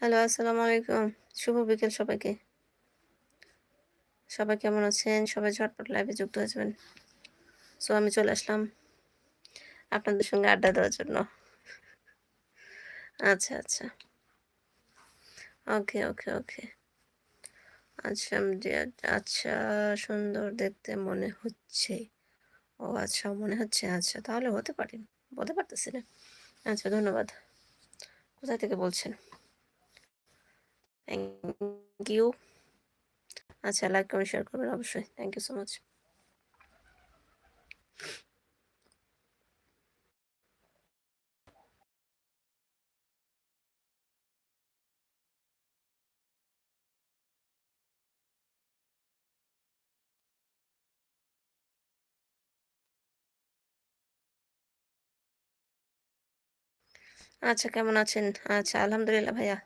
Hello, আসসালামু আলাইকুম। শুভ বিকেল সবাইকে। সবাই কেমন আছেন? সবাই ঝটপট লাইভে যুক্ত যাবেন। সো আমি চলে আসলাম আপনাদের সঙ্গে আড্ডা দেওয়ার জন্য। আচ্ছা, আচ্ছা। ওকে, ওকে, ওকে। আচ্ছা, আচ্ছা সুন্দর দেখতে মনে হচ্ছে। ও আচ্ছা মনে হচ্ছে। আচ্ছা তাহলে হতে পারে। বলতে পারতেছি না। আচ্ছা ধন্যবাদ। কোথায় থেকে বলছেন? Thank you. আচ্ছা লাইক কমেন্ট শেয়ার করবেন অবশ্যই। Thank you so much. আচ্ছা কেমন আছেন? আচ্ছা আলহামদুলিল্লাহ ভাইয়া।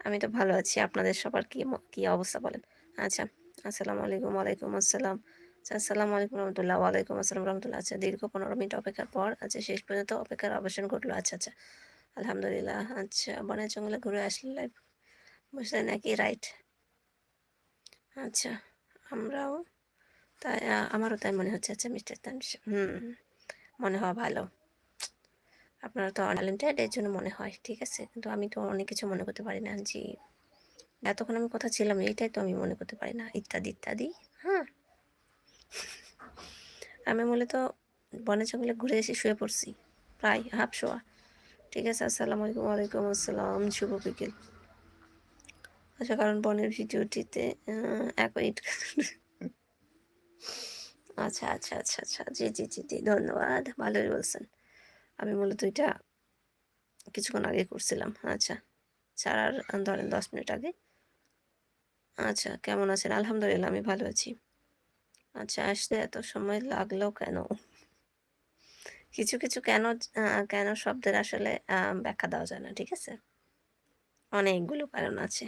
আমি তো ভালো আছি। আপনাদের সবার কি কি অবস্থা বলেন? আচ্ছা। আসসালামু আলাইকুম, ওয়ালাইকুম আসসালাম। আচ্ছা আসসালামু আলাইকুম রহমতুল্লাহ। ওয়ালাইকুম আসসালাম রহমতুল্লাহ। আচ্ছা দীর্ঘ ১৫ মিনিট অপেক্ষার পর আচ্ছা শেষ পর্যন্ত অপেক্ষার অবসান ঘটলো। আচ্ছা, আচ্ছা। আলহামদুলিল্লাহ। আচ্ছা বনে জঙ্গলে ঘুরে আসলে লাইভ বুঝলেন নাকি রাইট। আচ্ছা আমরাও তাই আমারও তাই মনে হচ্ছে। আচ্ছা মিস্টার তানভীর হুম, মনে হওয়া ভালো। আপনারা তো ট্যালেন্টেড এর জন্য মনে হয়। ঠিক আছে? কিন্তু আমি তো অনেক কিছু মনে করতে পারি না। জি। এতক্ষণ আমি কথা ছিলাম এইটাই তো আমি মনে করতে পারি না। ইত্যাদি, ইত্যাদি। হ্যাঁ? আমি মূলত বনে জঙ্গলে ঘুরে এসে শুয়ে পড়ছি। প্রায় হাফ শোয়া। ঠিক আছে? আসসালামু আলাইকুম, ওয়ালাইকুম আসসালাম। শুভ বিকেল। আচ্ছা কারণ বনের ভিডিওটিতে এক মিনিট আচ্ছা, আচ্ছা, আচ্ছা, আচ্ছা। জি, জি, জি, জি। ধন্যবাদ। ভালোই বলছেন। আমি মূলত এটা কিছুক্ষণ আগে করছিলাম। আচ্ছা। ছাড়ার ধরেন ১০ মিনিট আগে। আচ্ছা, কেমন আছেন? আলহামদুলিল্লাহ আমি ভালো আছি। আচ্ছা আসতে এত সময় লাগল কেন? কিছু, কিছু কেন কেন শব্দের আসলে ব্যাখ্যা দেওয়া যায় না। ঠিক আছে? অনেকগুলো কারণ আছে।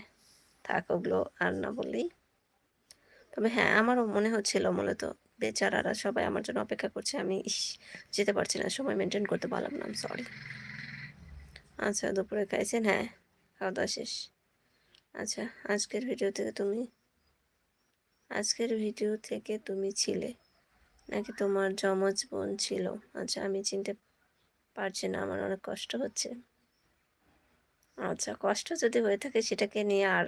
থাক ওগুলো আর না বললেই। তবে হ্যাঁ, আমারও মনে হচ্ছিল মূলত বেচারারা সবাই আমার জন্য অপেক্ষা করছে। আমি! যেতে পারছি না। সময় মেনটেন করতে পারলাম না। সরি। আচ্ছা দুপুরে খাইছেন? হ্যাঁ, খাওয়া-দাওয়া শেষ। আচ্ছা আজকের ভিডিও থেকে তুমি আজকের ভিডিও থেকে তুমি ছিলে নাকি তোমার যমজ বোন ছিল? আচ্ছা আমি চিনতে পারছি না। আমার অনেক কষ্ট হচ্ছে। আচ্ছা কষ্ট যদি হয়ে থাকে সেটাকে নিয়ে আর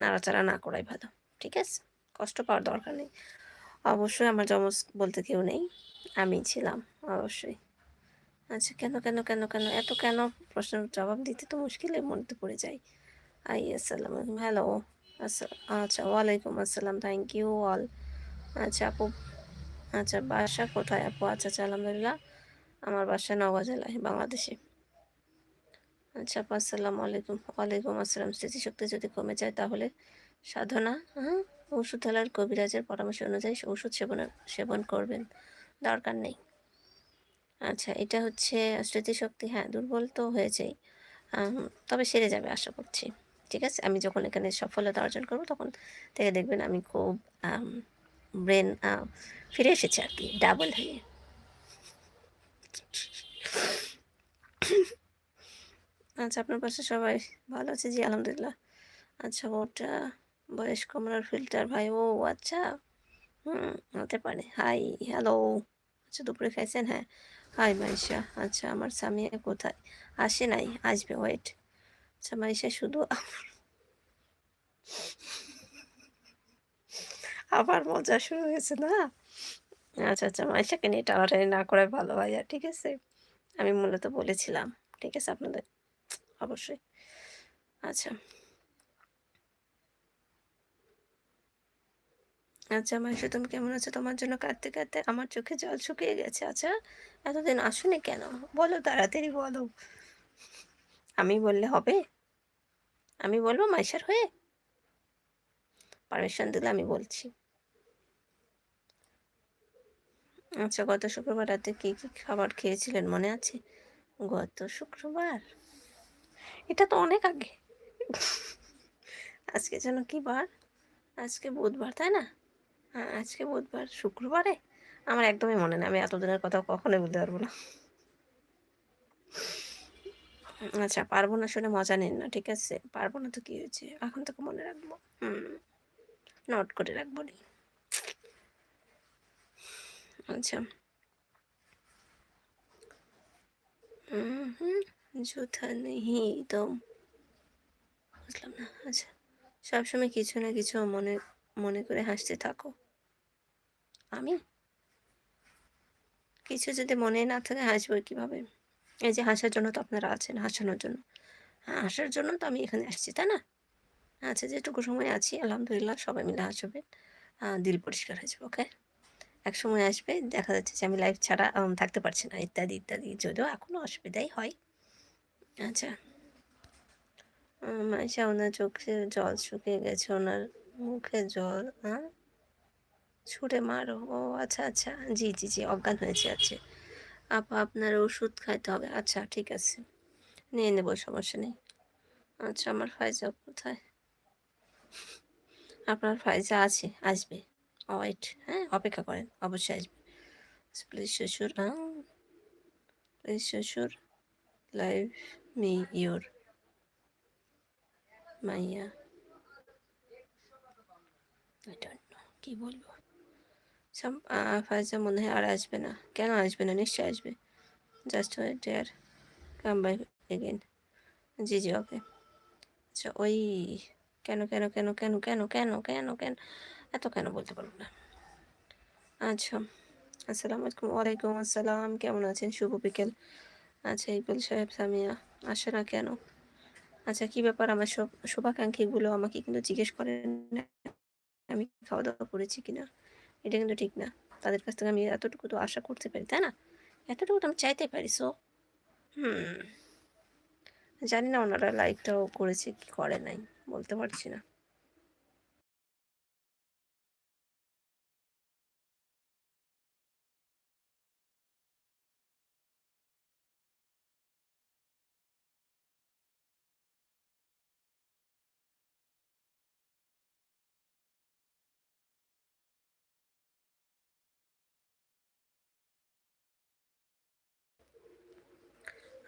নাড়াচাড়া না করাই ভালো। ঠিক আছে? কষ্ট পাওয়ার দরকার নেই। অবশ্যই আমার যমজ বলতে কেউ নেই। আমি ছিলাম অবশ্যই। আচ্ছা কেন, কেন, কেন, কেন? এত কেন প্রশ্নের জবাব দিতে তো মুশকিলের মধ্যে পড়ে যাই। আই আসসালাম। হ্যালো। আচ্ছা, আচ্ছা ওয়ালাইকুম আসসালাম। Thank you all. আচ্ছা আপু আচ্ছা বাসা কোথায় আপু? আচ্ছা, আচ্ছা আলহামদুলিল্লাহ। আমার বাসা নওগাঁ জেলায় বাংলাদেশে। আচ্ছা আপু আসসালামু আলাইকুম। ওয়ালাইকুম আসসালাম। স্মৃতিশক্তি যদি কমে যায় তাহলে সাধনা হ্যাঁ? ওষুধওয়ালার কবিরাজের পরামর্শ অনুযায়ী ওষুধ সেবন সেবন করবেন। দরকার নেই। আচ্ছা এটা হচ্ছে স্মৃতিশক্তি হ্যাঁ, দুর্বল তো হয়েছেই। তবে সেরে যাবে আশা করছি। ঠিক আছে? আমি যখন এখানে সফলতা অর্জন করব তখন থেকে দেখবেন আমি খুব ব্রেন ফিরে এসেছে আরকি ডাবল হয়ে। আচ্ছা আপনার পাশে সবাই ভালো আছে? জি আলহামদুলিল্লাহ। আচ্ছা ওটা বয়স কমানোর ফিল্টার ভাই ও আচ্ছা। হুম, হতে পারে। Hi, hello. আচ্ছা দুপুরে খাইছেন? হ্যাঁ। হাই মাইশা। আচ্ছা আমার স্বামী কোথায়? আসে নাই, আসবে ওয়েট। আচ্ছা মাইশা শুধু আবার মজা শুরু হয়েছে না? আচ্ছা, আচ্ছা মাইশাকে নিয়ে টানাটানি না করাই ভালো ভাইয়া। ঠিক আছে? আমি মূলত বলেছিলাম। ঠিক আছে আপনাদের? অবশ্যই। আচ্ছা। আচ্ছা মাইশা তুমি কেমন আছো? তোমার জন্য কাঁদতে, কাঁদতে আমার চোখে জল শুকিয়ে গেছে। আচ্ছা এতদিন আসোনি কেন? বলো তাড়াতাড়ি বলো। আমি বললে হবে? আমি বলব মাইশার হয়ে? পারমিশন দিলে আমি বলছি। আচ্ছা গত শুক্রবার রাতে কী, কী খাবার খেয়েছিলেন মনে আছে? গত শুক্রবার? এটা তো অনেক আগে। আজকে যেন কি বার? আজকে বুধবার, তাই না? আজকে বুধবার, শুক্রবারে? আমার একদমই মনে নেই। আমি এতদিনের কথা কখনোই বলতে পারব না। আচ্ছা পারব না শুনে মজা নিন না ঠিক আছে? পারব না তো কি হয়েছে? এখন তোকে মনে রাখব। হুম নোট করে রাখব নি। আচ্ছা। জুথা নেই তো বুঝলাম না আচ্ছা। সবসময় কিছু না কিছু মনে মনে করে হাসতে থাকো। আমি? কিছু যদি মনে না থাকে হাসবো কীভাবে? এই যে হাসার জন্য তো আপনারা আছেন, হাসানোর জন্য। হ্যাঁ হাসার জন্য তো আমি এখানে আসছি, তাই না? আচ্ছা যেটুকু সময় আছি, আলহামদুলিল্লাহ সবাই মিলে হাসবে। দিল পরিষ্কার হয়ে যাবে ওকে এক সময় আসবে, দেখা যাচ্ছে যে আমি লাইফ ছাড়া থাকতে পারছি না, ইত্যাদি ইত্যাদি, যদিও এখনও অসুবিধাই হয়। আচ্ছা। মাইশা, ওনার চোখে জল শুকিয়ে গেছে, ওনার মুখে জল হ্যাঁ? ছুঁড়ে মারো। ও আচ্ছা আচ্ছা। জি জি জি, অজ্ঞান হয়েছে আছে আপা, আপনার ওষুধ খাইতে হবে। আচ্ছা ঠিক আছে। নিয়ে নেব, সমস্যা নেই। আচ্ছা আমার ফাইজা কোথায়? আপনার ফাইজা আছে, আসবে। ওয়েট হ্যাঁ অপেক্ষা করেন, অবশ্যই আসবে। প্লিজ শ্বশুর প্লিজ শ্বশুর লাইভ মি ইয়োর মাইয়া। কি বলব? ফাইজা মনে হয় আর আসবে না। কেন আসবে না? নিশ্চয়ই আসবে। Just dare come by again জি জি ওকে আচ্ছা ওই কেন কেন কেন কেন কেন কেন কেন কেন? এত কেন বলতে পারব না। আচ্ছা আসসালামু আলাইকুম। ওয়ালাইকুম আসসালাম। কেমন আছেন? শুভ বিকেল। আচ্ছা ইকবাল সাহেব, সামিয়া, আসে না কেন? আচ্ছা কি ব্যাপার? আমার শুভাকাঙ্ক্ষীগুলো আমাকে কিন্তু জিজ্ঞেস করেন, আমি খাওয়া দাওয়া করেছি কিনা? এটা কিন্তু ঠিক না। তাদের কাছ থেকে আমি এতটুকু তো আশা করতে পারি, তাই না? এতটুকু তো আমি চাইতে পারি সো হুম। জানি না ওনারা লাইকটাও করেছে কি করে নাই, বলতে পারছি না।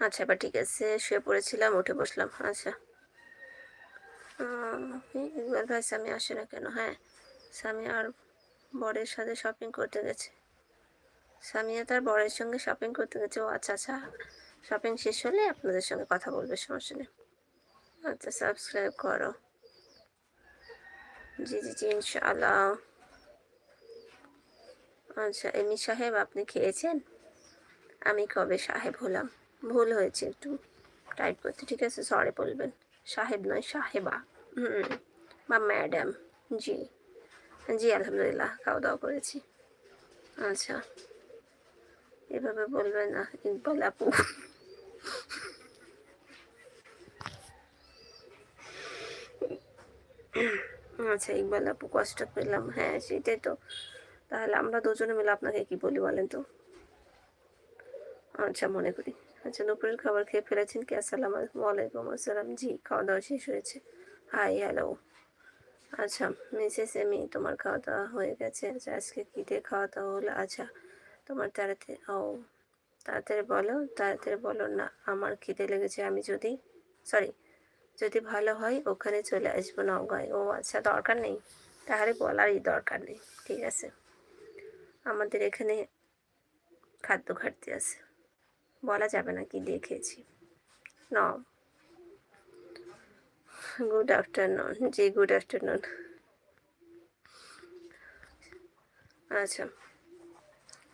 আচ্ছা এবার ঠিক আছে, শুয়ে পড়েছিলাম, উঠে বসলাম আচ্ছা। ইকবাল ভাই স্বামী আসে না কেন? হ্যাঁ স্বামী আর বরের সাথে শপিং করতে গেছে। স্বামীও তার বরের সঙ্গে শপিং করতে গেছে। ও আচ্ছা আচ্ছা শপিং শেষ হলে আপনাদের সঙ্গে কথা বলবে, সমস্যা নেই। আচ্ছা সাবস্ক্রাইব করো। জি জি জি, ইনশাআল্লাহ। আচ্ছা এমনি সাহেব আপনি খেয়েছেন? আমি কবে সাহেব হলাম? ভুল হয়েছে, একটু টাইপ করতে, ঠিক আছে? সরি বলবেন। সাহেব নয়, সাহেবা। হুম, বা ম্যাডাম জি। জি, আলহামদুলিল্লাহ খাওয়া দাওয়া করেছি। আচ্ছা। এভাবে বলবেন না, ইকবাল আপু। আচ্ছা ইকবাল আপু, কষ্ট পেলাম। হ্যাঁ সেটাই তো। তাহলে আমরা দুজনে মিলে আপনাকে কি বলি বলেন তো? আচ্ছা মনে করি। আচ্ছা দুপুরের খাবার খেয়ে ফেলেছেন কি? আসসালাম ওয়ালাইকুম আসসালাম। জি, খাওয়া দাওয়া শেষ হয়েছে। Hi, hello. আচ্ছা মিসেস এমি, তোমার খাওয়া দাওয়া হয়ে গেছে। আচ্ছা আজকে কী দিয়ে খাওয়া দাওয়া হলো? আচ্ছা তোমার তাড়াতাড়ি, ও, তাড়াতাড়ি বলো তাড়াতাড়ি বলো না, আমার খিদে লেগেছে, আমি যদি, সরি, যদি ভালো হয়, ওখানে চলে আসব নওগাঁয়। ও আচ্ছা দরকার নেই। তাহলে বলারই দরকার নেই। ঠিক আছে। আমাদের এখানে খাদ্য ঘাটতি আছে। বলা যাবে না কি দিয়ে খেয়েছি ন। গুড আফটারনুন জি গুড আফটারনুন আচ্ছা।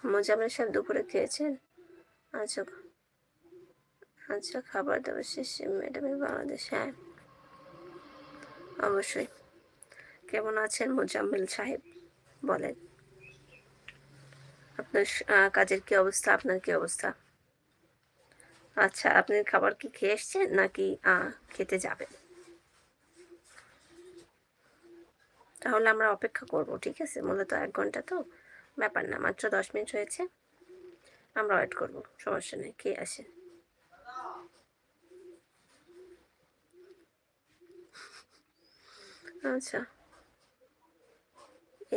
মোজামের সাহেব দুপুরে খেয়েছেন? আচ্ছা। আচ্ছা খাবার দাবার শেষে। ম্যাডামের বাংলাদেশ হ্যাঁ। অবশ্যই। কেমন আছেন মোজাম্মেল সাহেব? বলেন। আপনার কাজের কি অবস্থা? আপনার কি অবস্থা? আচ্ছা আপনি খাবার কি খেয়ে এসছেন নাকি খেতে যাবেন? তাহলে আমরা অপেক্ষা করব, ঠিক আছে? মূলত এক ঘণ্টা তো, ব্যাপার না, মাত্র দশ মিনিট হয়েছে। আমরা ওয়েট করব, সমস্যা নেই কে আসে। আচ্ছা।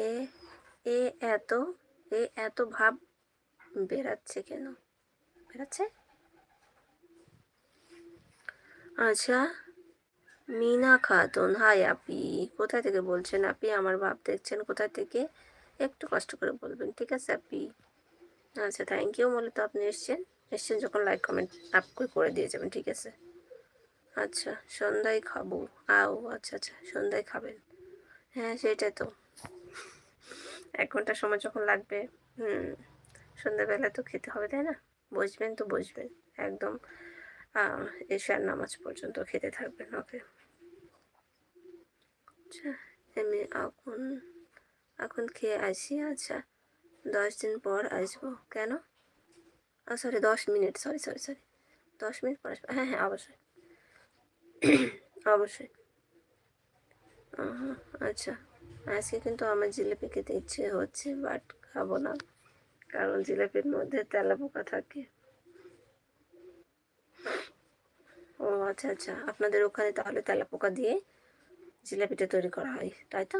এ এ এত এ এত ভাব বেরাচ্ছে কেন? বেরাচ্ছে আচ্ছা মিনা খাতুন, হাই আপি, কোথায় থেকে বলছেন আপনি আমার ভাব দেখছেন কোথায় থেকে? একটু কষ্ট করে বলবেন, ঠিক আছে আপি? আচ্ছা থ্যাংক ইউ মূলত আপনি এসছেন। এসছেন যখন লাইক কমেন্ট আপ করে দিয়ে যাবেন, ঠিক আছে? আচ্ছা সন্ধ্যায় খাব। আও আচ্ছা আচ্ছা সন্ধ্যায় খাবেন। হ্যাঁ সেটাই তো। এক ঘণ্টা সময় যখন লাগবে, হুম, সন্ধ্যাবেলা তো খেতে হবে, তাই না? বসবেন তো বসবেন, একদম। এশার নামাজ পর্যন্ত খেতে থাকবেন ওকে আচ্ছা আমি এখন এখন খেয়ে আসি আচ্ছা। দশ দিন পর আসব। কেন? সরি দশ মিনিট সরি সরি সরি দশ মিনিট পর আসব। হ্যাঁ হ্যাঁ অবশ্যই। অবশ্যই। আচ্ছা। আজকে কিন্তু আমার জিলিপি খেতে ইচ্ছে হচ্ছে বাট খাব না। কারণ জিলিপির মধ্যে তেলা পোকা থাকে। ও আচ্ছা আচ্ছা। আপনাদের ওখানে তাহলে তেলাপোকা দিয়ে জিলাপিটা তৈরি করা হয়, তাই তো?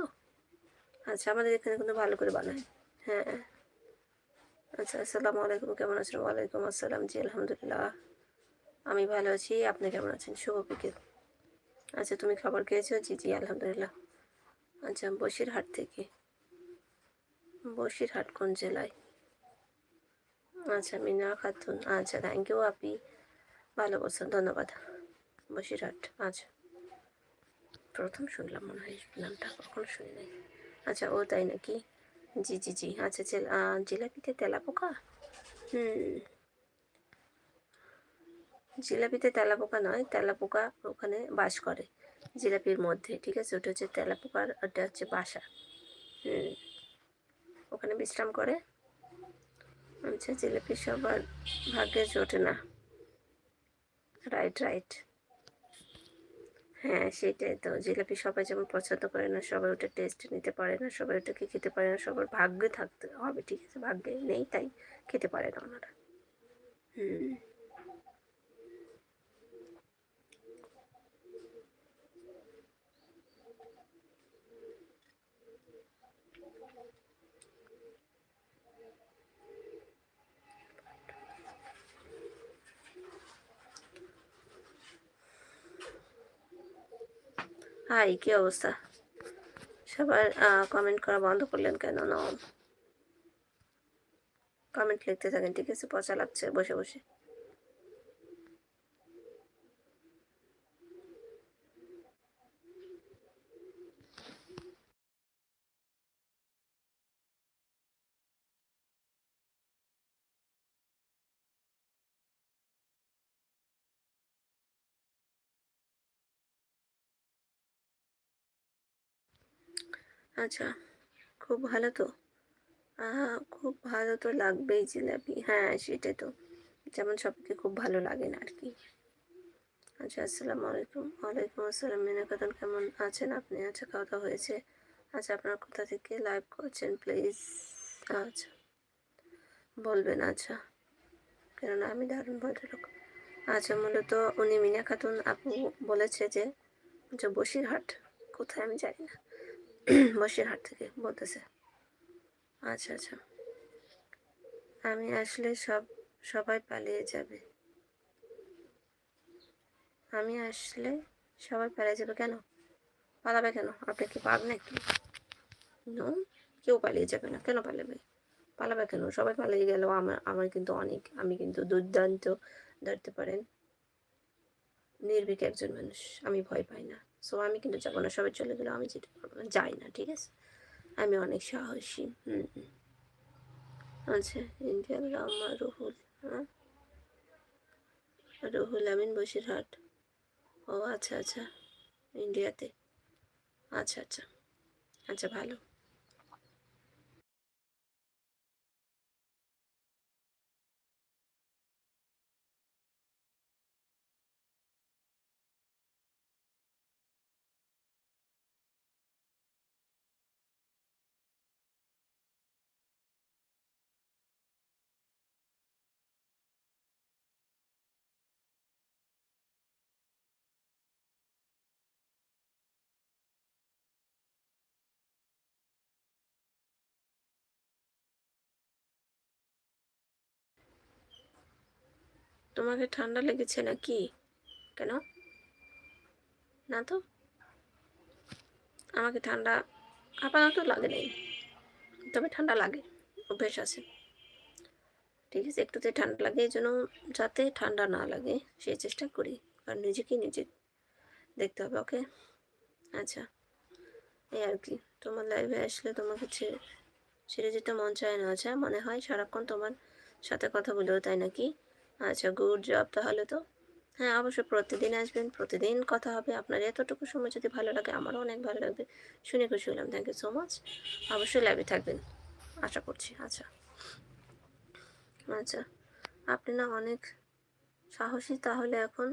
আচ্ছা আমাদের এখানে কিন্তু ভালো করে বানায়। হ্যাঁ। আচ্ছা আসসালামু আলাইকুম। কেমন আছেন? ওয়ালাইকুম আসসালাম জি, আলহামদুলিল্লাহ। আমি ভালো আছি। আপনি কেমন আছেন? শুভ বিকেল। আচ্ছা তুমি খাবার খেয়েছো? জি জি, আলহামদুলিল্লাহ। আচ্ছা বসিরহাট থেকে। বসিরহাট কোন জেলায়? আচ্ছা মিনা খাতুন আচ্ছা থ্যাংক ইউ আপি। ভালো ধন্যবাদ। বসিরহাট আচ্ছা। প্রথম শুনলাম মনে হয় নামটা, কখনো শুনি নাই। আচ্ছা ও তাই নাকি? জি জি জি আচ্ছা জেল- জিলাপিতে তেলা পোকা হুম। জিলাপিতে তেলা পোকা নয় তেলা পোকা ওখানে বাস করে, জিলাপির মধ্যে, ঠিক আছে? ওটা হচ্ছে তেলা পোকার ওটা হচ্ছে বাসা। হুম। ওখানে বিশ্রাম করে। আচ্ছা জিলাপি সবার ভাগ্যে জোটে না। রাইট রাইট হ্যাঁ সেটাই তো। জিলাপি সবাই যেমন পছন্দ করে না, সবাই ওটা টেস্ট নিতে পারে না, সবাই ওটাকে খেতে পারে না, সবার ভাগ্যে থাকতে হবে, ঠিক আছে? ভাগ্যে নেই, তাই খেতে পারে না ওনারা। হুম। হাই, কি অবস্থা? সবার কমেন্ট করা বন্ধ করলেন কেন? না কমেন্ট লিখতে থাকেন, ঠিক আছে? পচা লাগছে, বসে বসে। আচ্ছা খুব ভালো তো। খুব ভালো তো লাগবেই জিলাপি। হ্যাঁ সেটাই তো। যেমন সবাইকে খুব ভালো লাগে না আর কি। আচ্ছা আসসালামু আলাইকুম। ওয়ালাইকুম আসসালাম। মিনা খাতুন কেমন আছেন আপনি? আচ্ছা খাওয়া দাওয়া হয়েছে। আচ্ছা আপনার কোথা থেকে লাইভ করছেন, প্লিজ? আচ্ছা বলবেন আচ্ছা। কেননা আমি দারুণ ভদ্রলোক। আচ্ছা মূলত উনি মিনা খাতুন আপু বলেছে যে যে বসিরহাট, কোথায় আমি জানি না। বসিরহাট থেকে বলতেছে। আচ্ছা আচ্ছা। আমি আসলে সব, সবাই পালিয়ে যাবে। আমি আসলে সবাই পালিয়ে যাবে কেন? পালাবে কেন? আপনি কি পাগ নাকি? নো কেউ পালিয়ে যাবে না। কেন পালাবে? পালাবে কেন? সবাই পালিয়ে গেলেও আমার আমার কিন্তু অনেক, আমি কিন্তু দুর্দান্ত, ধরতে পারেন, নির্ভীক একজন মানুষ। আমি ভয় পাই না। সো আমি কিন্তু যাব না সবাই চলে গেলে আমি যেতে পারব না, যাই না, ঠিক আছে? আমি অনেক সাহসী, হুম। আচ্ছা ইন্ডিয়ান রামা, রুহুল হ্যাঁ? রুহুল আমিন বসিরহাট। ও আচ্ছা আচ্ছা ইন্ডিয়াতে। আচ্ছা আচ্ছা। আচ্ছা ভালো। তোমাকে ঠান্ডা লেগেছে নাকি? কেন? না তো। আমাকে ঠান্ডা আপাতত লাগে নেই তবে ঠান্ডা লাগে, অভ্যেস আছে। ঠিক আছে, একটুতে ঠান্ডা লাগে, এই জন্য যাতে ঠান্ডা না লাগে সেই চেষ্টা করি। আর নিজেকে নিজে দেখতে হবে, ওকে? আচ্ছা এই আর কি। তোমার লাইভে আসলে তোমাকে ছেড়ে ছেড়ে যেতে মন চায় না। আচ্ছা মনে হয় সারাক্ষণ তোমার সাথে কথা বলেও তাই নাকি? আচ্ছা গুড জব তাহলে তো। হ্যাঁ অবশ্যই প্রতিদিন আসবেন প্রতিদিন কথা হবে। আপনার এতটুকু সময় যদি ভালো লাগে আমারও অনেক ভালো লাগবে। শুনে খুশি হলাম। থ্যাংক ইউ সো মাচ অবশ্যই লাইভে থাকবেন। আশা করছি আচ্ছা। আচ্ছা আপনি না অনেক সাহসী তাহলে এখন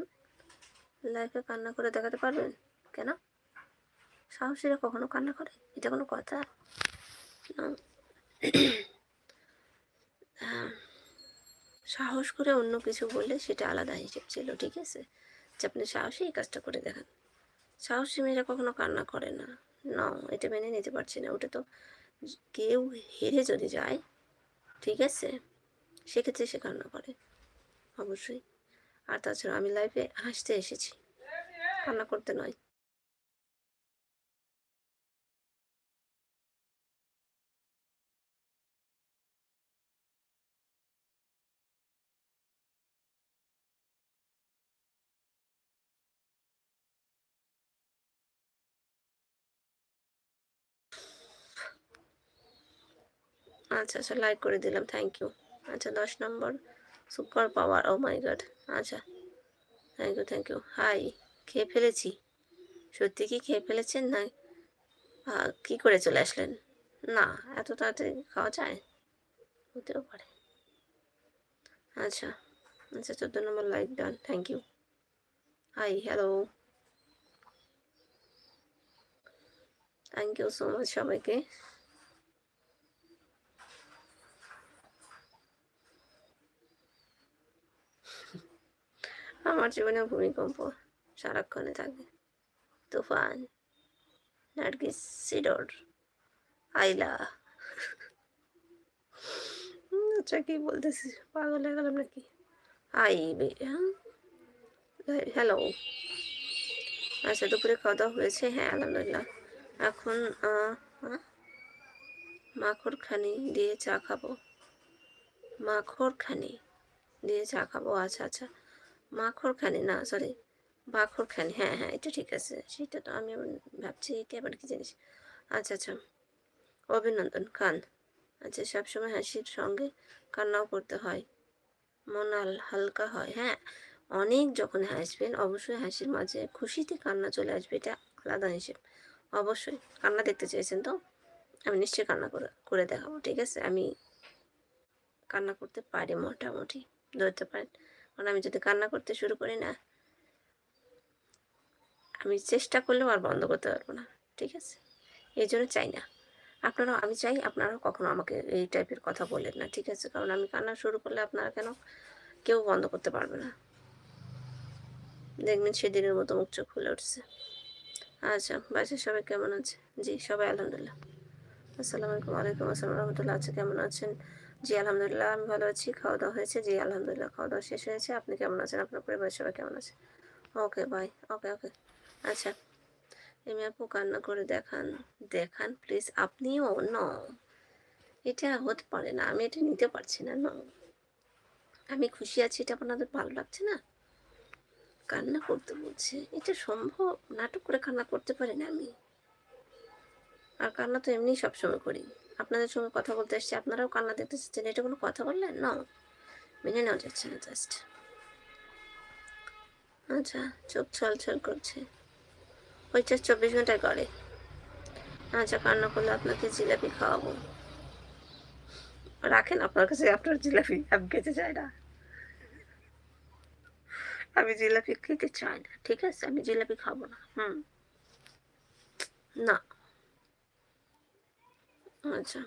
লাইফে কান্না করে দেখাতে পারবেন? কেন? সাহসীরা কখনো কান্না করে? এটা কোনো কথা? হ্যাঁ, সাহস করে অন্য কিছু বললে সেটা আলাদা হিসেব ছিল, ঠিক আছে? যে আপনি সাহসী, এই কাজটা করে দেখান। সাহসী মেয়েরা কখনো কান্না করে না। না, এটা মেনে নিতে পারছি না। ওটা তো কেউ হেরে যদি যায়, ঠিক আছে? সেক্ষেত্রে সে কান্না করে, অবশ্যই। আর তাছাড়া আমি লাইফে হাসতে এসেছি। কান্না করতে নয়। আচ্ছা আচ্ছা লাইক করে দিলাম থ্যাংক ইউ আচ্ছা দশ number super power oh my god আচ্ছা thank you thank you hi খেয়ে ফেলেছি? সত্যি কি খেয়ে ফেলেছেন? না কি করে চলে আসলেন? না, এত তাড়াতাড়ি খাওয়া যায়? হতেও পারে। আচ্ছা আচ্ছা চোদ্দ number like done thank you hi hello thank you so much সবাইকে। আমার জীবনে ভূমিকম্প সারাক্ষণে থাকে তুফান, নার্গিস সিডর, আইলা। আচ্ছা কি বলতেছি পাগল হয়ে গেলাম নাকি? Hi hello. আচ্ছা দুপুরে খাওয়া দাওয়া হয়েছে? হ্যাঁ আলহামদুলিল্লাহ। এখন মাখর খানি দিয়ে চা খাব। মাখর খানি দিয়ে চা খাব? আচ্ছা আচ্ছা। মাখরখানি, না সরি বাখরখানি হ্যাঁ হ্যাঁ এটা ঠিক আছে, সেটা তো আমি ভাবছি, এটা আবার কি জিনিস? আচ্ছা আচ্ছা অভিনন্দন খান আচ্ছা সবসময় হাসির সঙ্গে কান্নাও করতে হয়, মন হালকা হয় হ্যাঁ অনেক যখন হাসবেন, অবশ্যই হাসির মাঝে খুশিতে কান্না চলে আসবে, এটা আলাদা হিসেব, অবশ্যই, কান্না দেখতে চেয়েছেন তো? আমি নিশ্চয়ই কান্না করে করে দেখাবো, ঠিক আছে, আমি কান্না করতে পারি মোটামুটি, ধরতে পারেন। কারণ আমি যদি কান্না করতে শুরু করি না, আমি চেষ্টা করলেও আর বন্ধ করতে পারব না, ঠিক আছে? এই জন্য চাই না। আপনারাও, আমি চাই আপনারাও কখনো আমাকে এই টাইপের কথা বলেন না, ঠিক আছে? কারণ আমি কান্না শুরু করলে আপনারা কেন কেউ বন্ধ করতে পারবে না। দেখবেন সেদিনের মতো মুখ চোখ খুলে উঠছে। আচ্ছা বাসায় সবাই কেমন আছে? জি, সবাই আলহামদুলিল্লাহ। আসসালামু আলাইকুম, ওয়ালাইকুম আসসালাম, রহমতুল্লাহ। আছে কেমন আছেন? জি, আলহামদুলিল্লাহ, আমি ভালো আছি। খাওয়া দাওয়া হয়েছে? জি, আলহামদুলিল্লাহ খাওয়া দাওয়া শেষ হয়েছে। আপনি কেমন আছেন? আপনার পরিবারের সবাই কেমন আছে? Okay bye okay okay. আচ্ছা এমনি আপু কান্না করে দেখান দেখান প্লিজ আপনিও ন। এটা হতে পারে না, আমি এটা নিতে পারছি না, ন। আমি খুশি আছি, এটা আপনাদের ভালো লাগছে না? কান্না করতে বলছে। এটা সম্ভব? নাটক করে কান্না করতে পারি না আমি? আর কান্না তো এমনি সবসময় করি। আপনাদের সঙ্গে কথা বলতে এসছি আপনারাও কান্না দেখতে চাচ্ছেন, এটা কোনো কথা বললেন? না, মেনে নেওয়া যাচ্ছে না জাস্ট আচ্ছা চোখ ছল ছল করছে। ওই ওইটা চব্বিশ ঘন্টায় করে। আচ্ছা কান্না করলে আপনাকে জিলাপি খাওয়াবো। রাখেন আপনার কাছে, আপনার জিলাপি, আমি খেতে চাই না। আমি জিলাপি খেতে চাই না, ঠিক আছে? আমি জিলাপি খাব না, হুম। না। আচ্ছা।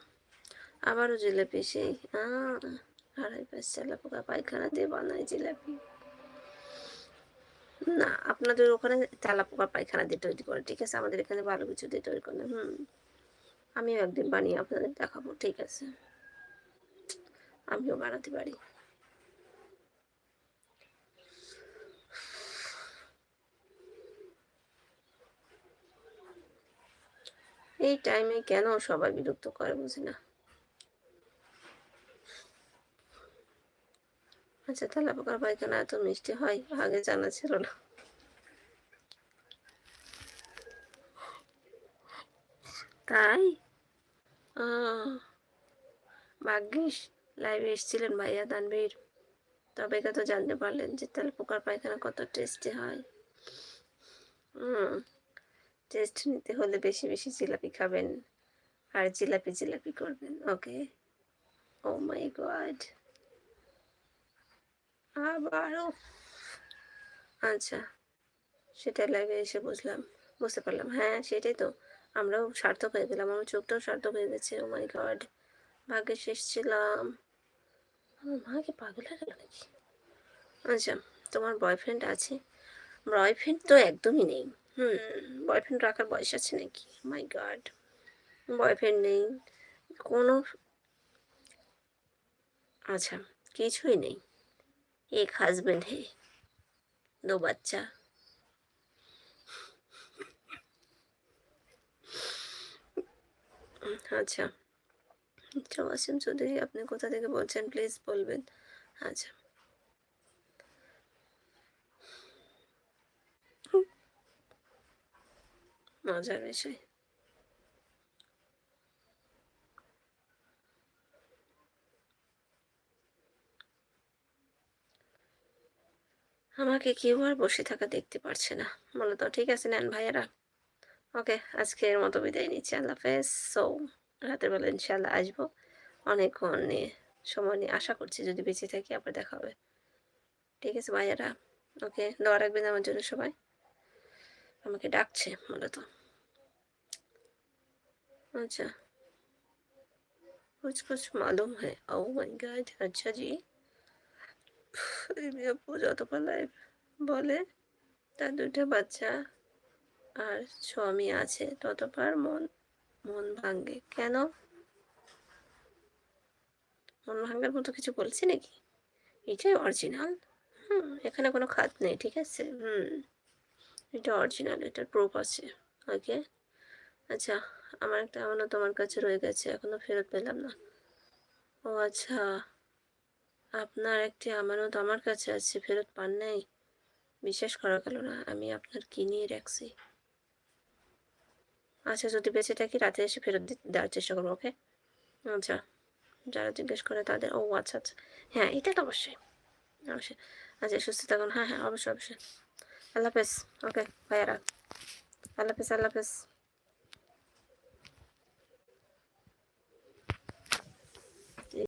আবারও জিলাপি সেই। আড়াই পাঁচ চালা পায়খানা দিয়ে বানাই জিলাপি। না, আপনাদের ওখানে তেলা পোকা পায়খানা দিয়ে তৈরি করে, ঠিক আছে? আমাদের এখানে ভালো কিছু দিয়ে তৈরি করে, হুম। আমিও একদিন বানিয়ে আপনাদের দেখাবো, ঠিক আছে? আমিও বানাতে পারি। এই টাইমে কেন সবাই বিরক্ত করে বুঝি না? আচ্ছা তেলা পোকার পায়খানা এত মিষ্টি হয়? আগে জানা ছিল না। তাই? ভাগ্যিস লাইভে এসেছিলেন ভাইয়া দানবীর তবে তো জানতে পারলেন যে তেল পোকার পায়খানা কত টেস্টি হয়। হুম। টেস্ট নিতে হলে বেশি বেশি জিলাপি খাবেন। আর জিলাপি জিলাপি করবেন, ওকে? ও মাই গড আবারও! আচ্ছা সেটা লাইভে এসে বুঝলাম, বুঝতে পারলাম। হ্যাঁ সেটাই তো। আমরাও সার্থক হয়ে গেলাম, আমার চোখটাও সার্থক হয়ে গেছে ও মাই গড ভাগ্যে শেষ ছিলাম। আমার মা কি পাগল হয়ে গেল নাকি? আচ্ছা তোমার বয়ফ্রেন্ড আছে? বয়ফ্রেন্ড তো একদমই নেই। হুম বয়ফ্রেন্ড রাখার বয়স আছে নাকি? মাই গড বয়ফ্রেন্ড নেই। কোনো আচ্ছা কিছুই নেই। এক হাজবেন্ড হে, দো বাচ্চা। আচ্ছা চৌয়াসিম চৌধুরী, আপনি কোথা থেকে বলছেন? প্লিজ বলবেন। আচ্ছা। মজার বিষয় আমাকে কেউ আর বসে থাকা দেখতে পারছে না। মূলত ঠিক আছে, নেন ভাইয়ারা। ওকে, আজকের মতো বিদায় নিচ্ছি। আল্লাহ হাফেজ। সো রাতের বেলা ইনশাল্লাহ আসব। অনেকক্ষণ নিয়ে, সময় নিয়ে আশা করছি যদি বেঁচে থাকি আবার দেখা হবে। ঠিক আছে, ভাইয়ারা। ওকে, দোয়া রাখবেন আমার জন্য সবাই। আমাকে ডাকছে মূলত अच्छा कुछ कुछ मालूम है ओ माय गॉड अच्छा जी এই আপু যত পালায় বলে তার দুটো বাচ্চা আর স্বামী আছে ততবার মন মন ভাঙ্গে কেন মন ভাঙ্গার মতো কিছু বলছি নাকি এটাই অরিজিনাল হুম এখানে কোনো খাত নেই ঠিক আছে হুম এটা অরিজিনাল এটার প্রুফ আছে ওকে আচ্ছা আমার একটা আমানত তোমার কাছে রয়ে গেছে, এখনও ফেরত পেলাম না। ও আচ্ছা আপনার একটি আমানত আমার কাছে আছে, ফেরত পান নাই? বিশ্বাস করা গেল না, আমি আপনার কিনিয়ে রাখছি? আচ্ছা যদি বেঁচে থাকি, রাতে এসে ফেরত দেওয়ার চেষ্টা করব, ওকে? আচ্ছা যারা জিজ্ঞেস করে তাদের, ও আচ্ছা আচ্ছা। হ্যাঁ এটা তো অবশ্যই। অবশ্যই। আচ্ছা সুস্থ থাকুন। হ্যাঁ হ্যাঁ অবশ্যই অবশ্যই। আল্লাহ হাফেজ, ওকে, ভাইয়ারা। আল্লাহ হাফেজ আল্লাহ হাফেজ।